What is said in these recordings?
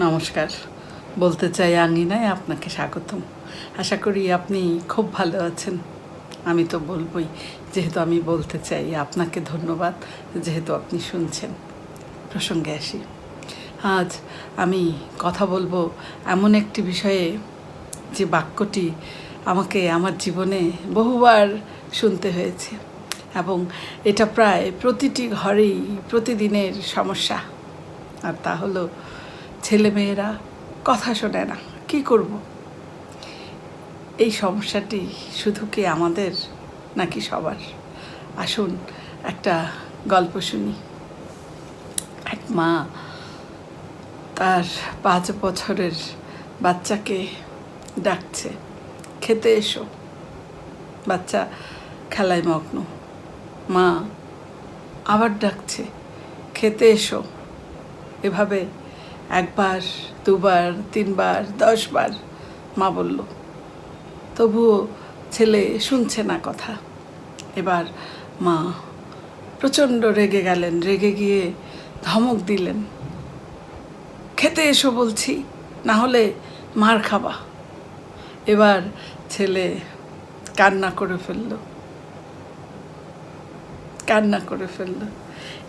নমস্কার। বলতে চাই আঙিনায় আপনাকে স্বাগতম। আশা করি আপনি খুব ভালো আছেন। আমি তো বলবই, যেহেতু আমি বলতে চাই আপনাকে ধন্যবাদ, যেহেতু আপনি শুনছেন। প্রসঙ্গে আসি। আজ আমি কথা বলব এমন একটি বিষয়ে যে বাক্যটি আমাকে আমার জীবনে বহুবার শুনতে হয়েছে এবং এটা প্রায় প্রতিটি ঘরেই প্রতিদিনের সমস্যা। আর তা হলো ছেলেমেয়েরা কথা শোনে না। কি করব? এই সমস্যাটি শুধু কি আমাদের নাকি সবার? আসুন, একটা গল্প শুনি। এক মা তার পাঁচ বছরের বাচ্চাকে ডাকছে, খেতে এসো। বাচ্চা খেলায় মগ্ন। মা আবার ডাকছে, খেতে এসো। এভাবে একবার, দুবার, তিনবার, দশবার মা বলল, তবুও ছেলে শুনছে না কথা। এবার মা প্রচণ্ড রেগে গেলেন, রেগে গিয়ে ধমক দিলেন, খেতে এসো বলছি, না হলে মার খাবা। এবার ছেলে কান্না করে ফেলল, কান্না করে ফেলল।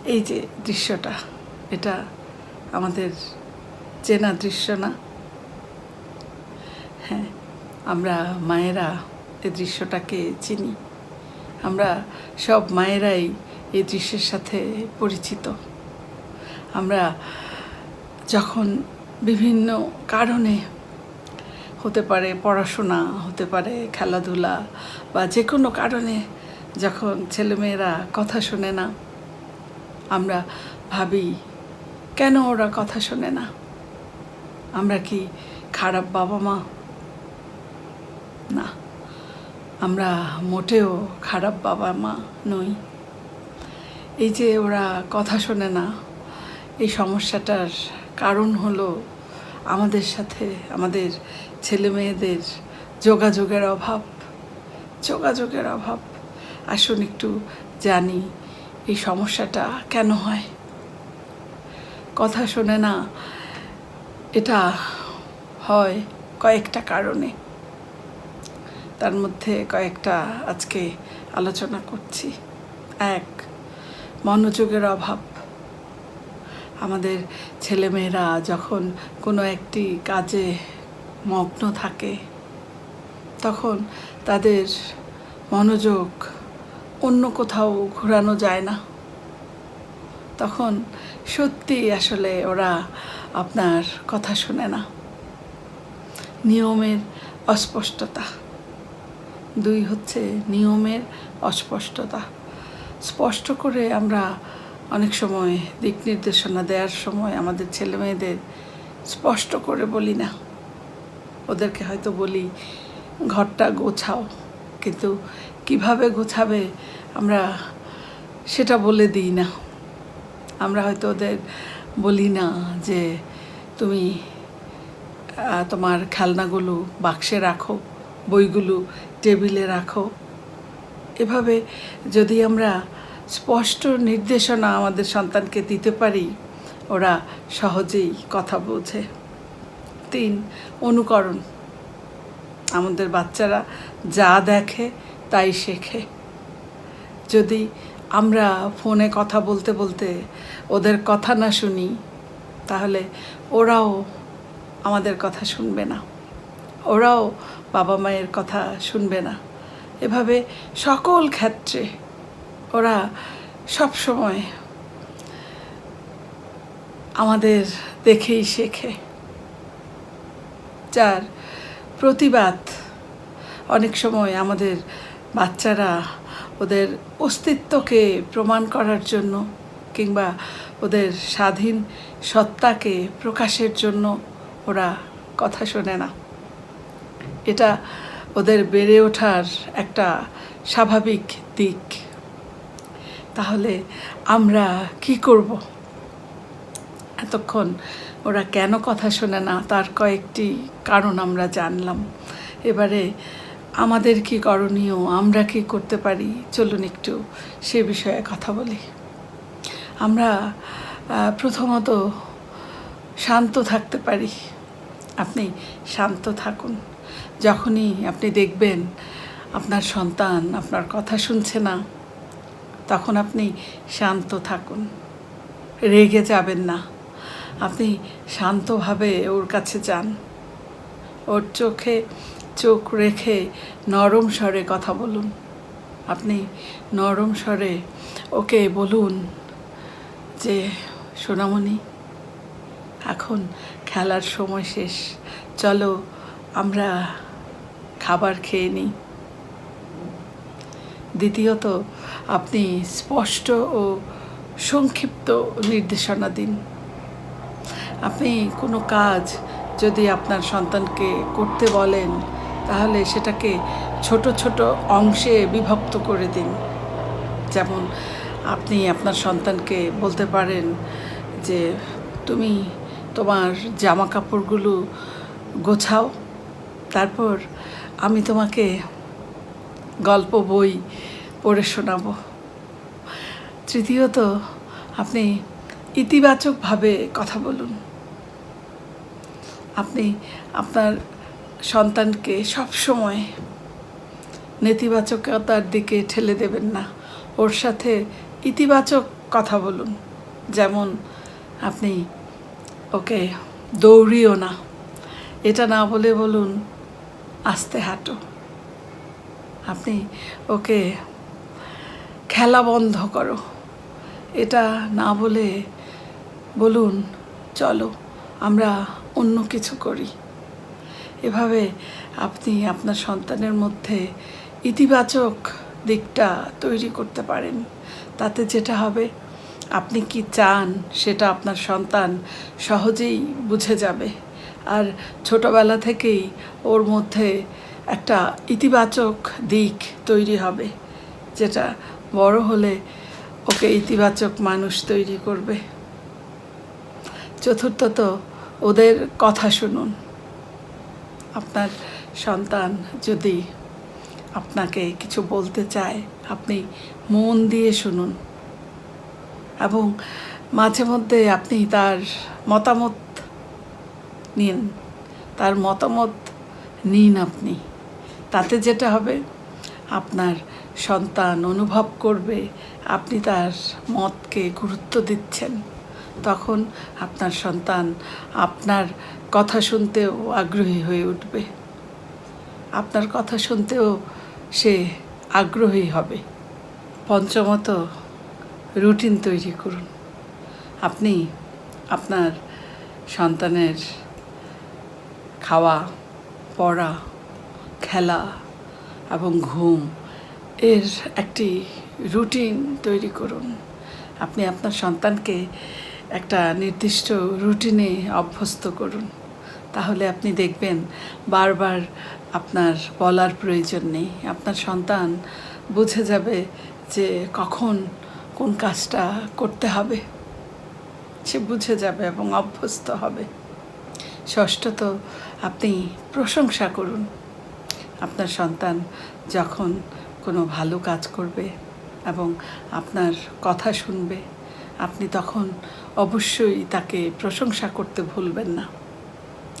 এই যে দৃশ্যটা, এটা আমাদের চেনা দৃশ্য না। হ্যাঁ আমরা মায়েরা এই দৃশ্যটাকে চিনি। আমরা সব মায়েরাই এই দৃশ্যের সাথে পরিচিত। আমরা যখন বিভিন্ন কারণে হতে পারে পড়াশোনা, হতে পারে খেলাধুলা বা যে কোনো কারণে যখন ছেলেমেয়েরা কথা শোনে না, আমরা ভাবি, কেন ওরা কথা শোনে না? আমরা কি খারাপ বাবা মা? না, আমরা মোটেও খারাপ বাবা মা নই। এই যে ওরা কথা শোনে না, এই সমস্যাটার কারণ হলো আমাদের সাথে আমাদের ছেলে মেয়েদের যোগাযোগের অভাব। যোগাযোগের অভাব। আসুন একটু জানি এই সমস্যাটা কেন হয়? কথা শোনে না এটা হয় কয়েকটা কারণে। তার মধ্যে কয়েকটা আজকে আলোচনা করছি। এক, মনোযোগের অভাব। আমাদের ছেলেমেয়েরা যখন কোনো একটি কাজে মগ্ন থাকে, তখন তাদের মনোযোগ অন্য কোথাও ঘোরানো যায় না। তখন সত্যি আসলে ওরা আপনার কথা শোনে না। নিয়মের অস্পষ্টতা। দুই হচ্ছে নিয়মের অস্পষ্টতা। স্পষ্ট করে আমরা অনেক সময় দিক নির্দেশনা দেওয়ার সময় আমাদের ছেলে মেয়েদের স্পষ্ট করে বলি না। ওদেরকে হয়তো বলি, ঘরটা গোছাও। কিন্তু কীভাবে গোছাবে আমরা সেটা বলে দিই না। আমরা হয়তো ওদের বলি না যে তুমি তোমার খেলনাগুলো বাক্সে রাখো, বইগুলো টেবিলে রাখো। এভাবে যদি আমরা স্পষ্ট নির্দেশনা আমাদের সন্তানকে দিতে পারি, ওরা সহজেই কথা বোঝে। তিন, অনুকরণ। আমাদের বাচ্চারা যা দেখে তাই শেখে। যদি আমরা ফোনে কথা বলতে বলতে ওদের কথা না শুনি, তাহলে ওরাও আমাদের কথা শুনবে না। ওরাও বাবা মায়ের কথা শুনবে না। এভাবে সকল ক্ষেত্রে ওরা সব সময় আমাদের দেখেই শেখে। যার প্রতিবাদ অনেক সময় আমাদের বাচ্চারা ওদের অস্তিত্বকে প্রমাণ করার জন্য কিংবা ওদের স্বাধীন সত্তাকে প্রকাশের জন্য ওরা কথা শোনে না। এটা ওদের বেড়ে ওঠার একটা স্বাভাবিক দিক। তাহলে আমরা কি করব? এতক্ষণ ওরা কেন কথা শোনে না? তার কয়েকটি কারণ আমরা জানলাম। এবারে আমাদের কি করণীয়? আমরা কি করতে পারি? চলুন একটু সে বিষয়ে কথা বলি। আমরা প্রথমত শান্ত থাকতে পারি। আপনি শান্ত থাকুন। যখনই আপনি দেখবেন আপনার সন্তান আপনার কথা শুনছে না, তখন আপনি শান্ত থাকুন। রেগে যাবেন না। আপনি শান্তভাবে ওর কাছে যান। ওর চোখে চোখ রেখে নরম স্বরে কথা বলুন। আপনি নরম স্বরে ওকে বলুন যে, সোনামণি, এখন খেলার সময় শেষ। চলো আমরা খাবার খেয়ে নিই। দ্বিতীয়ত, আপনি স্পষ্ট ও সংক্ষিপ্ত নির্দেশনা দিন। আপনি কোনো কাজ যদি আপনার সন্তানকে করতে বলেন, তাহলে সেটাকে ছোট ছোট অংশে বিভক্ত করে দিন। যেমন আপনি আপনার সন্তানকে বলতে পারেন যে, তুমি তোমার জামা কাপড়গুলো গোছাও, তারপর আমি তোমাকে গল্প বই পড়ে শোনাবো। তৃতীয়ত, আপনি ইতিবাচকভাবে কথা বলুন। আপনি আপনার সন্তানকে সবসময় নেতিবাচকতার দিকে ঠেলে দেবেন না। ওর সাথে ইতিবাচক কথা বলুন। যেমন আপনি ওকে দৌড়িও না। এটা না বলে বলুন, আস্তে হাঁটো। আপনি ওকে খেলা বন্ধ করো। এটা না বলে বলুন, চলো, আমরা অন্য কিছু করি। এভাবে আপনি আপনার সন্তানের মধ্যে ইতিবাচক দিকটা তৈরি করতে পারেন। তাতে যেটা হবে, আপনি কি চান সেটা আপনার সন্তান সহজেই বুঝে যাবে। আর ছোটবেলা থেকেই ওর মধ্যে একটা ইতিবাচক দিক তৈরি হবে, যেটা বড় হলে ওকে ইতিবাচক মানুষ তৈরি করবে। চতুর্থত ওদের কথা শুনুন। আপনার সন্তান যদি আপনাকে কিছু বলতে চায়, আপনি মন দিয়ে শুনুন। এবং মাঝে মধ্যে আপনি তার মতামত নিন। তার মতামত নিন আপনি। তাতে যেটা হবে, আপনার সন্তান অনুভব করবে, আপনি তার মতকে গুরুত্ব দিচ্ছেন। তখন আপনার সন্তান আপনার কথা শুনতেও আগ্রহী হয়ে উঠবে। আপনার কথা শুনতেও সে আগ্রহী হবে। পঞ্চমত, রুটিন তৈরি করুন। আপনি আপনার সন্তানের খাওয়া, পড়া, খেলা এবং ঘুম এর একটি রুটিন তৈরি করুন। আপনি আপনার সন্তানকে একটা নির্দিষ্ট রুটিনে অভ্যস্ত করুন। তাহলে আপনি দেখবেন বারবার আপনার বলার প্রয়োজন নেই। আপনার সন্তান বুঝে যাবে যে কখন কোন কাজটা করতে হবে। সে বুঝে যাবে এবং অভ্যস্ত হবে। ষষ্ঠত আপনি প্রশংসা করুন। আপনার সন্তান যখন কোনো ভালো কাজ করবে এবং আপনার কথা শুনবে আপনি তখন অবশ্যই তাকে প্রশংসা করতে ভুলবেন না।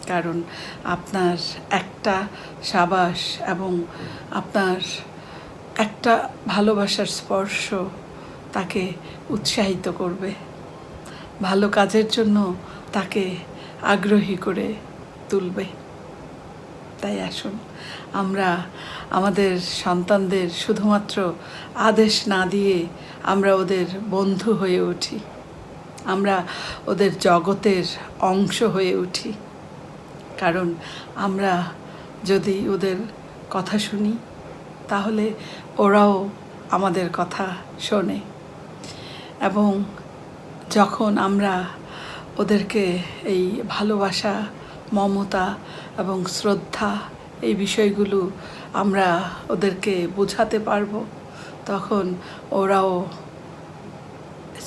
কারণ আপনার একটা সাবাস এবং আপনার একটা ভালোবাসার স্পর্শ তাকে উৎসাহিত করবে। ভালো কাজের জন্য তাকে আগ্রহী করে তুলবে। তাই আসুন। আমরা আমাদের সন্তানদের শুধুমাত্র আদেশ না দিয়ে আমরা ওদের বন্ধু হয়ে উঠি। আমরা ওদের জগতের অংশ হয়ে উঠি। কারণ আমরা যদি ওদের কথা শুনি, তাহলে ওরাও আমাদের কথা শোনে। এবং যখন আমরা ওদেরকে এই ভালোবাসা, মমতা এবং শ্রদ্ধা, এই বিষয়গুলো আমরা ওদেরকে বোঝাতে পারব। তখন ওরাও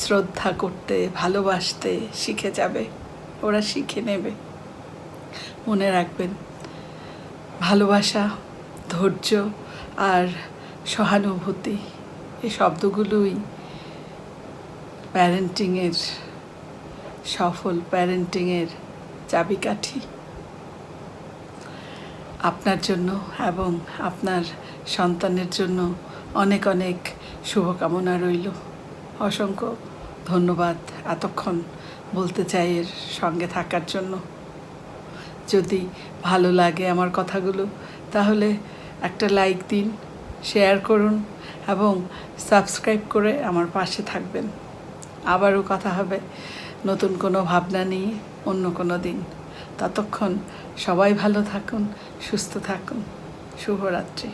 শ্রদ্ধা করতে, ভালোবাসতে শিখে যাবে। ওরা শিখে নেবে। মনে রাখবেন, ভালোবাসা, ধৈর্য আর সহানুভূতি, এই শব্দগুলোই প্যারেন্টিংয়ের সফল প্যারেন্টিংয়ের চাবিকাঠি। আপনার জন্য এবং আপনার সন্তানের জন্য অনেক অনেক শুভকামনা রইল। অসংখ্য ধন্যবাদ এতক্ষণ বলতে চাই এর সঙ্গে থাকার জন্য। যদি ভালো লাগে আমার কথাগুলো, তাহলে একটা লাইক দিন, শেয়ার করুন এবং সাবস্ক্রাইব করে আমার পাশে থাকবেন। আবারও কথা হবে নতুন কোনো ভাবনা নিয়ে অন্য কোনো দিন। ততক্ষণ সবাই ভালো থাকুন সুস্থ থাকুন। শুভরাত্রি।